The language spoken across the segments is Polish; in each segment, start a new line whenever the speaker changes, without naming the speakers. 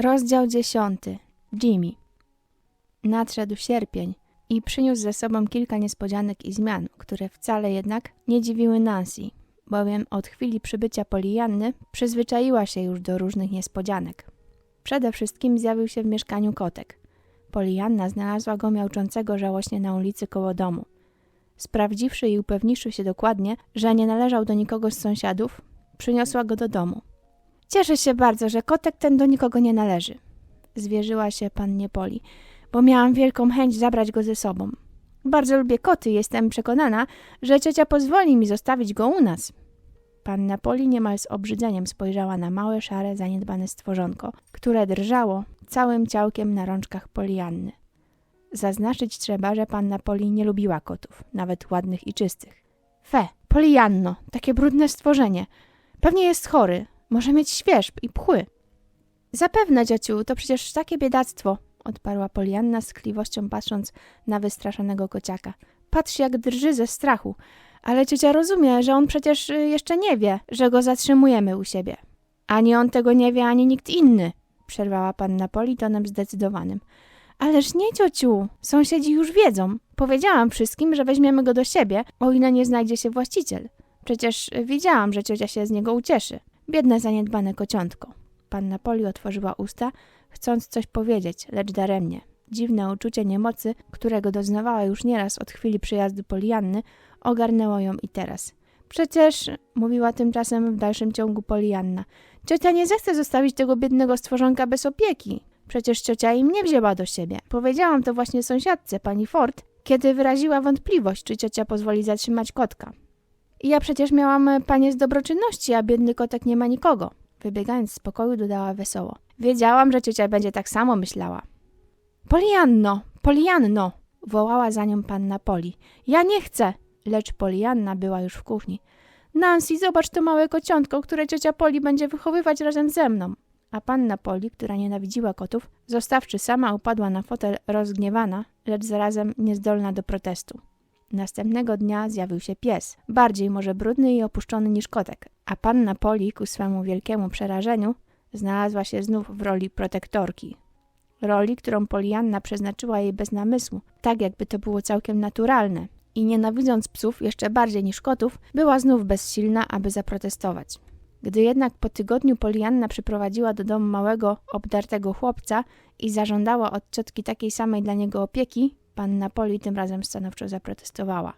Rozdział dziesiąty. Jimmy. Nadszedł sierpień i przyniósł ze sobą kilka niespodzianek i zmian, które wcale jednak nie dziwiły Nancy, bowiem od chwili przybycia Polianny przyzwyczaiła się już do różnych niespodzianek. Przede wszystkim zjawił się w mieszkaniu kotek. Polianna znalazła go miauczącego żałośnie na ulicy koło domu. Sprawdziwszy i upewniwszy się dokładnie, że nie należał do nikogo z sąsiadów, przyniosła go do domu. Cieszę się bardzo, że kotek ten do nikogo nie należy, zwierzyła się pannie Poli, bo miałam wielką chęć zabrać go ze sobą. Bardzo lubię koty jestem przekonana, że ciocia pozwoli mi zostawić go u nas. Panna Poli niemal z obrzydzeniem spojrzała na małe, szare, zaniedbane stworzonko, które drżało całym ciałkiem na rączkach Polianny. Zaznaczyć trzeba, że panna Poli nie lubiła kotów, nawet ładnych i czystych. Fe, Polianno, takie brudne stworzenie. Pewnie jest chory, może mieć świerzb i pchły. Zapewne, ciociu, to przecież takie biedactwo, odparła Polianna z tkliwością patrząc na wystraszonego kociaka. Patrz, jak drży ze strachu. Ale ciocia rozumie, że on przecież y, jeszcze nie wie, że go zatrzymujemy u siebie. Ani on tego nie wie, ani nikt inny, przerwała panna Poli tonem zdecydowanym. Ależ nie, ciociu, sąsiedzi już wiedzą. Powiedziałam wszystkim, że weźmiemy go do siebie, o ile nie znajdzie się właściciel. Przecież y, widziałam, że ciocia się z niego ucieszy. Biedne, zaniedbane kociątko. Panna Poli otworzyła usta, chcąc coś powiedzieć, lecz daremnie. Dziwne uczucie niemocy, którego doznawała już nieraz od chwili przyjazdu Polianny, ogarnęło ją i teraz. Przecież, mówiła tymczasem w dalszym ciągu Polianna, ciocia nie zechce zostawić tego biednego stworzonka bez opieki. Przecież ciocia im nie wzięła do siebie. Powiedziałam to właśnie sąsiadce, pani Ford, kiedy wyraziła wątpliwość, czy ciocia pozwoli zatrzymać kotka. Ja przecież miałam e, panie z dobroczynności, a biedny kotek nie ma nikogo. Wybiegając z pokoju, dodała wesoło. Wiedziałam, że ciocia będzie tak samo myślała. Polianno, Polianno! wołała za nią panna Poli. Ja nie chcę! Lecz Polianna była już w kuchni. Nancy, zobacz to małe kociątko, które ciocia Poli będzie wychowywać razem ze mną. A panna Poli, która nienawidziła kotów, zostawszy sama, upadła na fotel rozgniewana, lecz zarazem niezdolna do protestu. Następnego dnia zjawił się pies, bardziej może brudny i opuszczony niż kotek, a panna Poli ku swemu wielkiemu przerażeniu znalazła się znów w roli protektorki. Roli, którą Polianna przeznaczyła jej bez namysłu, tak jakby to było całkiem naturalne. I nienawidząc psów jeszcze bardziej niż kotów, była znów bezsilna, aby zaprotestować. Gdy jednak po tygodniu Polianna przyprowadziła do domu małego, obdartego chłopca i zażądała od ciotki takiej samej dla niego opieki, panna Poli tym razem stanowczo zaprotestowała.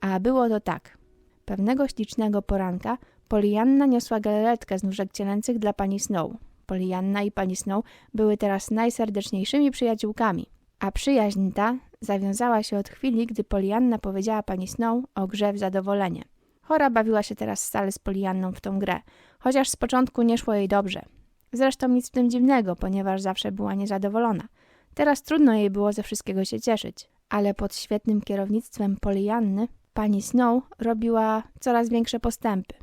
A było to tak. Pewnego ślicznego poranka Polianna niosła galaretkę z nóżek cielęcych dla pani Snow. Polianna i pani Snow były teraz najserdeczniejszymi przyjaciółkami, a przyjaźń ta zawiązała się od chwili, gdy Polianna powiedziała pani Snow o grze w zadowolenie. Chora bawiła się teraz stale z Polianną w tą grę, chociaż z początku nie szło jej dobrze. Zresztą nic w tym dziwnego, ponieważ zawsze była niezadowolona. Teraz trudno jej było ze wszystkiego się cieszyć, ale pod świetnym kierownictwem Polianny pani Snow robiła coraz większe postępy.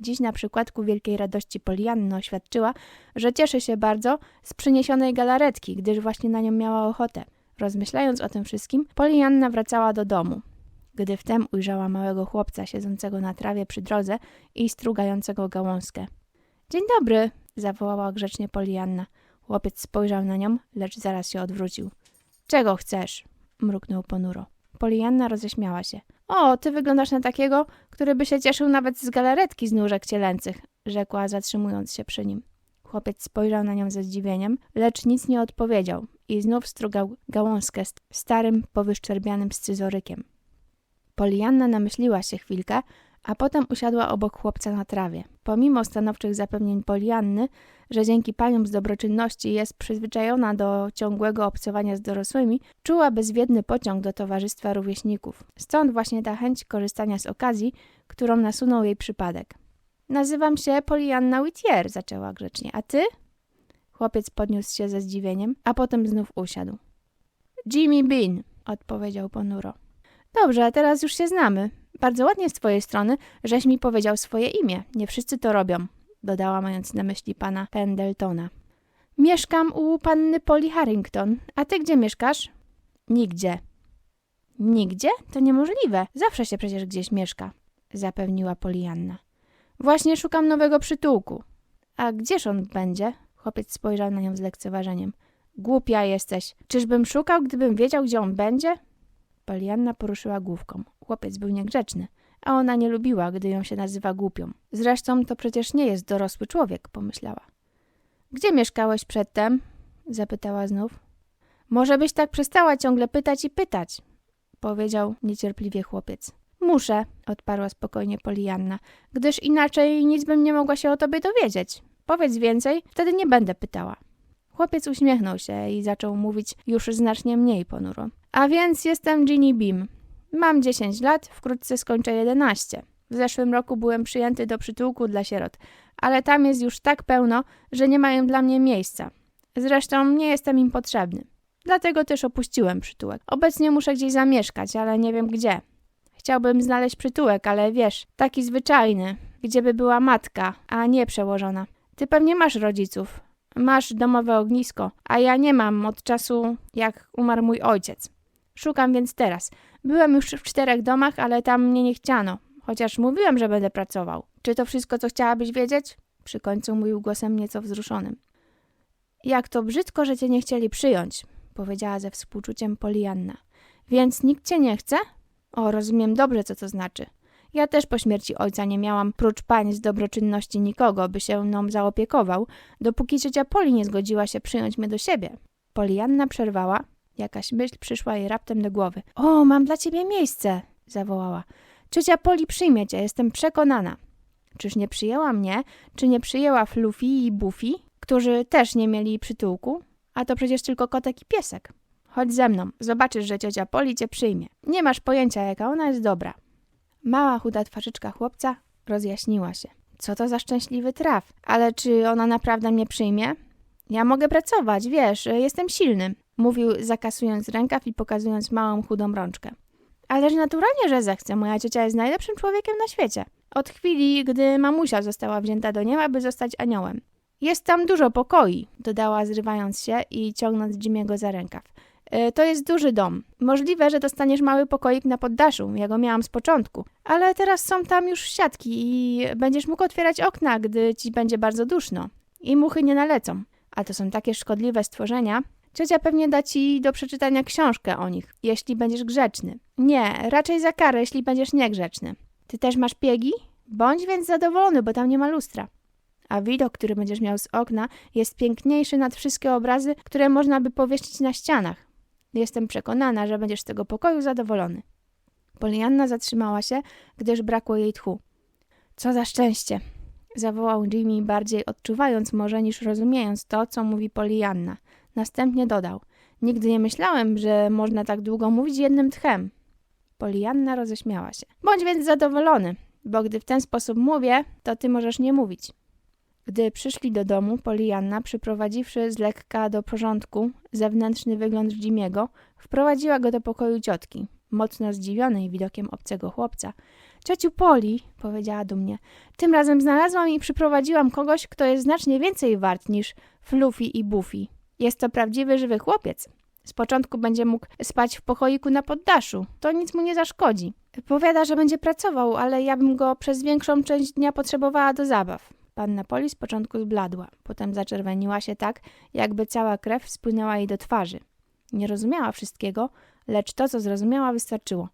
Dziś na przykład ku wielkiej radości Polianny oświadczyła, że cieszy się bardzo z przyniesionej galaretki, gdyż właśnie na nią miała ochotę. Rozmyślając o tym wszystkim, Polianna wracała do domu. Gdy wtem ujrzała małego chłopca siedzącego na trawie przy drodze i strugającego gałązkę. Dzień dobry, zawołała grzecznie Polianna. Chłopiec spojrzał na nią, lecz zaraz się odwrócił. Czego chcesz? mruknął ponuro. Polianna roześmiała się. O, ty wyglądasz na takiego, który by się cieszył nawet z galaretki z nóżek cielęcych, rzekła, zatrzymując się przy nim. Chłopiec spojrzał na nią ze zdziwieniem, lecz nic nie odpowiedział i znów strugał gałązkę starym, powyszczerbianym scyzorykiem. Polianna namyśliła się chwilkę, a potem usiadła obok chłopca na trawie. Pomimo stanowczych zapewnień Polianny, że dzięki paniom z dobroczynności jest przyzwyczajona do ciągłego obcowania z dorosłymi, czuła bezwiedny pociąg do towarzystwa rówieśników. Stąd właśnie ta chęć korzystania z okazji, którą nasunął jej przypadek. Nazywam się Polianna Whittier, zaczęła grzecznie. A ty? Chłopiec podniósł się ze zdziwieniem, a potem znów usiadł. Jimmy Bean, odpowiedział ponuro. Dobrze, teraz już się znamy. Bardzo ładnie z twojej strony, żeś mi powiedział swoje imię. Nie wszyscy to robią, dodała mając na myśli pana Pendletona. Mieszkam u panny Polly Harrington. A ty gdzie mieszkasz? Nigdzie. Nigdzie? To niemożliwe. Zawsze się przecież gdzieś mieszka, zapewniła Polianna. Właśnie szukam nowego przytułku. A gdzież on będzie? Chłopiec spojrzał na nią z lekceważeniem. Głupia jesteś. Czyżbym szukał, gdybym wiedział, gdzie on będzie? Polianna poruszyła główką. Chłopiec był niegrzeczny, a ona nie lubiła, gdy ją się nazywa głupią. Zresztą to przecież nie jest dorosły człowiek, pomyślała. Gdzie mieszkałeś przedtem? zapytała znów. Może byś tak przestała ciągle pytać i pytać, powiedział niecierpliwie chłopiec. Muszę, odparła spokojnie Polianna, gdyż inaczej nic bym nie mogła się o tobie dowiedzieć. Powiedz więcej, wtedy nie będę pytała. Chłopiec uśmiechnął się i zaczął mówić już znacznie mniej ponuro. A więc jestem Ginny Beam. Mam 10 lat, wkrótce skończę 11. W zeszłym roku byłem przyjęty do przytułku dla sierot, ale tam jest już tak pełno, że nie mają dla mnie miejsca. Zresztą nie jestem im potrzebny. Dlatego też opuściłem przytułek. Obecnie muszę gdzieś zamieszkać, ale nie wiem gdzie. Chciałbym znaleźć przytułek, ale wiesz, taki zwyczajny, gdzie by była matka, a nie przełożona. Ty pewnie masz rodziców. Masz domowe ognisko, a ja nie mam od czasu, jak umarł mój ojciec. Szukam więc teraz. Byłem już w czterech domach, ale tam mnie nie chciano, chociaż mówiłem, że będę pracował. Czy to wszystko, co chciałabyś wiedzieć? Przy końcu mówił głosem nieco wzruszonym. Jak to brzydko, że cię nie chcieli przyjąć, powiedziała ze współczuciem Polianna. Więc nikt cię nie chce? O, rozumiem dobrze, co to znaczy. Ja też po śmierci ojca nie miałam, prócz pań z dobroczynności, nikogo, by się mną zaopiekował, dopóki ciocia Poli nie zgodziła się przyjąć mnie do siebie. Polianna przerwała. Jakaś myśl przyszła jej raptem do głowy. O, mam dla ciebie miejsce! zawołała. Ciocia Poli przyjmie cię, jestem przekonana. Czyż nie przyjęła mnie? Czy nie przyjęła Fluffy i Buffy, którzy też nie mieli przytułku? A to przecież tylko kotek i piesek. Chodź ze mną, zobaczysz, że ciocia Poli cię przyjmie. Nie masz pojęcia, jaka ona jest dobra. Mała, chuda twarzyczka chłopca rozjaśniła się. Co to za szczęśliwy traf? Ale czy ona naprawdę mnie przyjmie? Ja mogę pracować, wiesz, jestem silny, mówił zakasując rękaw i pokazując małą, chudą rączkę. Ależ naturalnie, że zechcę. Moja ciocia jest najlepszym człowiekiem na świecie. Od chwili, gdy mamusia została wzięta do nieba, by zostać aniołem. Jest tam dużo pokoi, dodała zrywając się i ciągnąc Jimmy'ego za rękaw. E, to jest duży dom. Możliwe, że dostaniesz mały pokoik na poddaszu. Ja go miałam z początku. Ale teraz są tam już siatki i będziesz mógł otwierać okna, gdy ci będzie bardzo duszno. I muchy nie nalecą. A to są takie szkodliwe stworzenia. Ciocia pewnie da ci do przeczytania książkę o nich, jeśli będziesz grzeczny. Nie, raczej za karę, jeśli będziesz niegrzeczny. Ty też masz piegi? Bądź więc zadowolony, bo tam nie ma lustra. A widok, który będziesz miał z okna, jest piękniejszy nad wszystkie obrazy, które można by powiesić na ścianach. Jestem przekonana, że będziesz z tego pokoju zadowolony. Polianna zatrzymała się, gdyż brakło jej tchu. Co za szczęście! zawołał Jimmy, bardziej odczuwając może niż rozumiejąc to, co mówi Polianna. Następnie dodał: Nigdy nie myślałem, że można tak długo mówić jednym tchem. Polianna roześmiała się. Bądź więc zadowolony, bo gdy w ten sposób mówię, to ty możesz nie mówić. Gdy przyszli do domu, Polianna, przyprowadziwszy z lekka do porządku zewnętrzny wygląd Jimiego, wprowadziła go do pokoju ciotki, mocno zdziwionej widokiem obcego chłopca. Ciociu Poli, powiedziała dumnie, tym razem znalazłam i przyprowadziłam kogoś, kto jest znacznie więcej wart niż Fluffy i Buffy. Jest to prawdziwy, żywy chłopiec. Z początku będzie mógł spać w pokoiku na poddaszu. To nic mu nie zaszkodzi. Powiada, że będzie pracował, ale ja bym go przez większą część dnia potrzebowała do zabaw. Panna Poli z początku zbladła, potem zaczerweniła się tak, jakby cała krew spłynęła jej do twarzy. Nie rozumiała wszystkiego, lecz to, co zrozumiała, wystarczyło.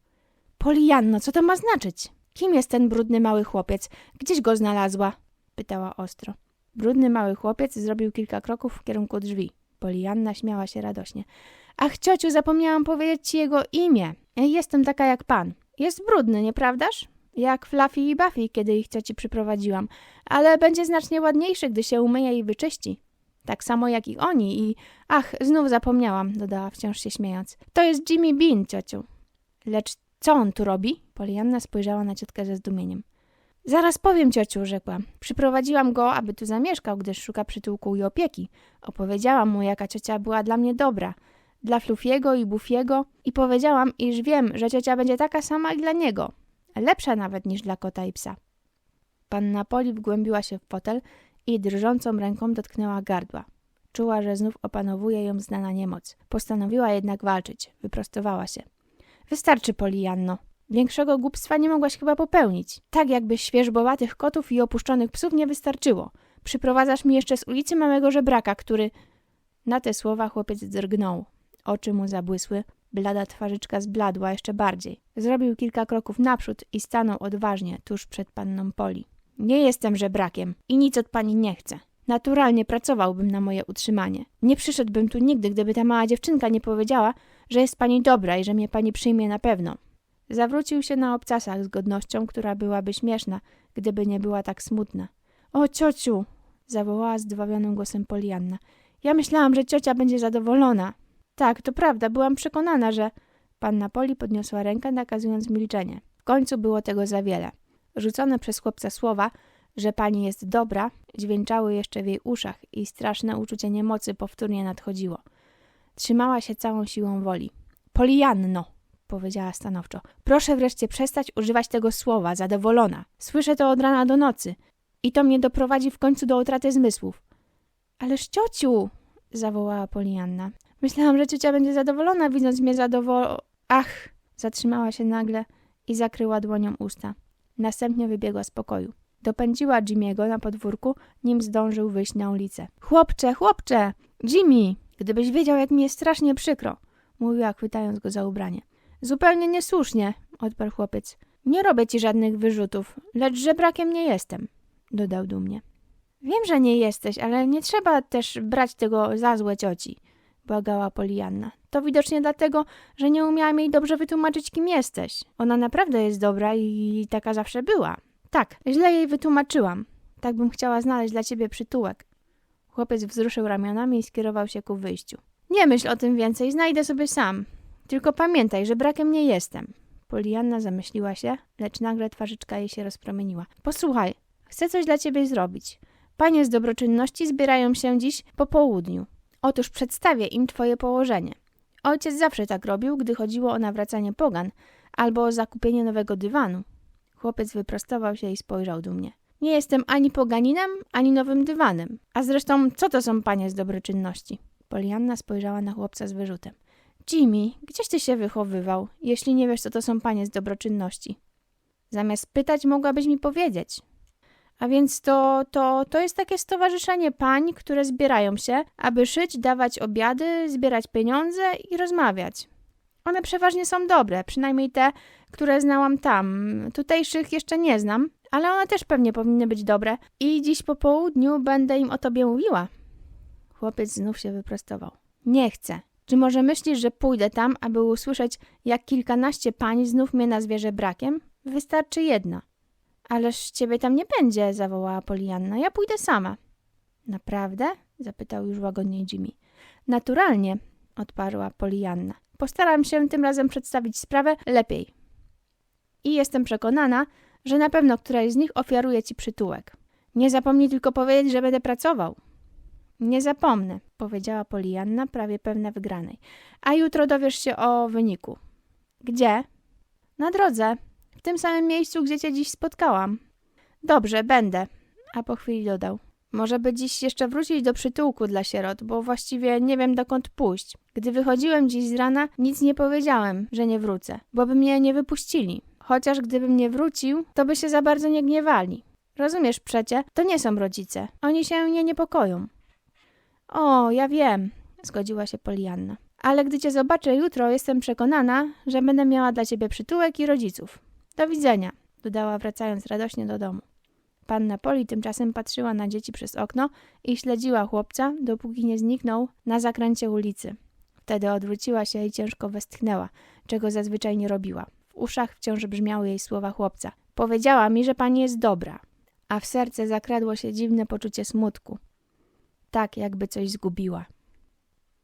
Polianno, co to ma znaczyć? Kim jest ten brudny mały chłopiec? Gdzieś go znalazła? pytała ostro. Brudny mały chłopiec zrobił kilka kroków w kierunku drzwi. Polianna śmiała się radośnie. Ach, ciociu, zapomniałam powiedzieć ci jego imię. Jestem taka jak pan. Jest brudny, nieprawdaż? Jak Fluffy i Buffy, kiedy ich cioci przyprowadziłam. Ale będzie znacznie ładniejszy, gdy się umyje i wyczyści. Tak samo jak i oni i... Ach, znów zapomniałam, dodała wciąż się śmiejąc. To jest Jimmy Bean, ciociu. Lecz co on tu robi? Polianna spojrzała na ciotkę ze zdumieniem. Zaraz powiem, ciociu, rzekła. Przyprowadziłam go, aby tu zamieszkał, gdyż szuka przytułku i opieki. Opowiedziałam mu, jaka ciocia była dla mnie dobra. Dla Flufiego i Bufiego i powiedziałam, iż wiem, że ciocia będzie taka sama i dla niego. Lepsza nawet niż dla kota i psa. Panna Poli wgłębiła się w fotel i drżącą ręką dotknęła gardła. Czuła, że znów opanowuje ją znana niemoc. Postanowiła jednak walczyć. Wyprostowała się. Wystarczy, Polianno. Większego głupstwa nie mogłaś chyba popełnić. Tak jakby świeżbowatych kotów i opuszczonych psów nie wystarczyło. Przyprowadzasz mi jeszcze z ulicy małego żebraka, który... Na te słowa chłopiec drgnął. Oczy mu zabłysły, blada twarzyczka zbladła jeszcze bardziej. Zrobił kilka kroków naprzód i stanął odważnie tuż przed panną Poli. Nie jestem żebrakiem i nic od pani nie chcę. Naturalnie pracowałbym na moje utrzymanie. Nie przyszedłbym tu nigdy, gdyby ta mała dziewczynka nie powiedziała, że jest pani dobra i że mnie pani przyjmie na pewno. Zawrócił się na obcasach z godnością, która byłaby śmieszna, gdyby nie była tak smutna. O, ciociu! zawołała zdwawionym głosem Polianna. Ja myślałam, że ciocia będzie zadowolona. Tak, to prawda, byłam przekonana, że... Panna Poli podniosła rękę, nakazując milczenie. W końcu było tego za wiele. Rzucone przez chłopca słowa, że pani jest dobra, dźwięczały jeszcze w jej uszach i straszne uczucie niemocy powtórnie nadchodziło. Trzymała się całą siłą woli. Polianno, powiedziała stanowczo. Proszę wreszcie przestać używać tego słowa, zadowolona. Słyszę to od rana do nocy. I to mnie doprowadzi w końcu do utraty zmysłów. Ależ ciociu, zawołała Polianna. Myślałam, że ciocia będzie zadowolona, widząc mnie zadowol... Ach! Zatrzymała się nagle i zakryła dłonią usta. Następnie wybiegła z pokoju. Dopędziła Jimmy'ego na podwórku, nim zdążył wyjść na ulicę. Chłopcze, chłopcze! Jimmy! Gdybyś wiedział, jak mi jest strasznie przykro, mówiła, chwytając go za ubranie. Zupełnie niesłusznie, odparł chłopiec. Nie robię ci żadnych wyrzutów, lecz żebrakiem nie jestem, dodał dumnie. Wiem, że nie jesteś, ale nie trzeba też brać tego za złe cioci, błagała Polianna. To widocznie dlatego, że nie umiałam jej dobrze wytłumaczyć, kim jesteś. Ona naprawdę jest dobra i taka zawsze była. Tak, źle jej wytłumaczyłam. Tak bym chciała znaleźć dla ciebie przytułek. Chłopiec wzruszył ramionami i skierował się ku wyjściu. Nie myśl o tym więcej, znajdę sobie sam. Tylko pamiętaj, że brakiem nie jestem. Polianna zamyśliła się, lecz nagle twarzyczka jej się rozpromieniła. Posłuchaj, chcę coś dla ciebie zrobić. Panie z dobroczynności zbierają się dziś po południu. Otóż przedstawię im twoje położenie. Ojciec zawsze tak robił, gdy chodziło o nawracanie pogan albo o zakupienie nowego dywanu. Chłopiec wyprostował się i spojrzał dumnie. Nie jestem ani poganinem, ani nowym dywanem. A zresztą, co to są panie z dobroczynności? Polianna spojrzała na chłopca z wyrzutem. Jimmy, gdzieś ty się wychowywał, jeśli nie wiesz, co to są panie z dobroczynności? Zamiast pytać, mogłabyś mi powiedzieć. A więc to, to, to jest takie stowarzyszenie pań, które zbierają się, aby szyć, dawać obiady, zbierać pieniądze i rozmawiać. One przeważnie są dobre, przynajmniej te, które znałam tam. Tutejszych jeszcze nie znam, ale one też pewnie powinny być dobre. I dziś po południu będę im o tobie mówiła. Chłopiec znów się wyprostował. Nie chcę. Czy może myślisz, że pójdę tam, aby usłyszeć, jak kilkanaście pań znów mnie nazwie brakiem? Wystarczy jedna. Ależ ciebie tam nie będzie, zawołała Polianna. Ja pójdę sama. Naprawdę? zapytał już łagodniej Jimmy. Naturalnie, odparła Polianna. Postaram się tym razem przedstawić sprawę lepiej. I jestem przekonana, że na pewno któraś z nich ofiaruje ci przytułek. Nie zapomnij tylko powiedzieć, że będę pracował. Nie zapomnę, powiedziała Polianna, prawie pewna wygranej. A jutro dowiesz się o wyniku. Gdzie? Na drodze. W tym samym miejscu, gdzie cię dziś spotkałam. Dobrze, będę. A po chwili dodał. Może by dziś jeszcze wrócić do przytułku dla sierot, bo właściwie nie wiem dokąd pójść. Gdy wychodziłem dziś z rana, nic nie powiedziałem, że nie wrócę, bo by mnie nie wypuścili. Chociaż gdybym nie wrócił, to by się za bardzo nie gniewali. Rozumiesz przecie, to nie są rodzice. Oni się nie niepokoją. O, ja wiem, zgodziła się Polianna. Ale gdy cię zobaczę jutro, jestem przekonana, że będę miała dla ciebie przytułek i rodziców. Do widzenia, dodała wracając radośnie do domu. Panna Poli tymczasem patrzyła na dzieci przez okno i śledziła chłopca, dopóki nie zniknął na zakręcie ulicy. Wtedy odwróciła się i ciężko westchnęła, czego zazwyczaj nie robiła. W uszach wciąż brzmiały jej słowa chłopca. Powiedziała mi, że pani jest dobra. A w serce zakradło się dziwne poczucie smutku. Tak, jakby coś zgubiła.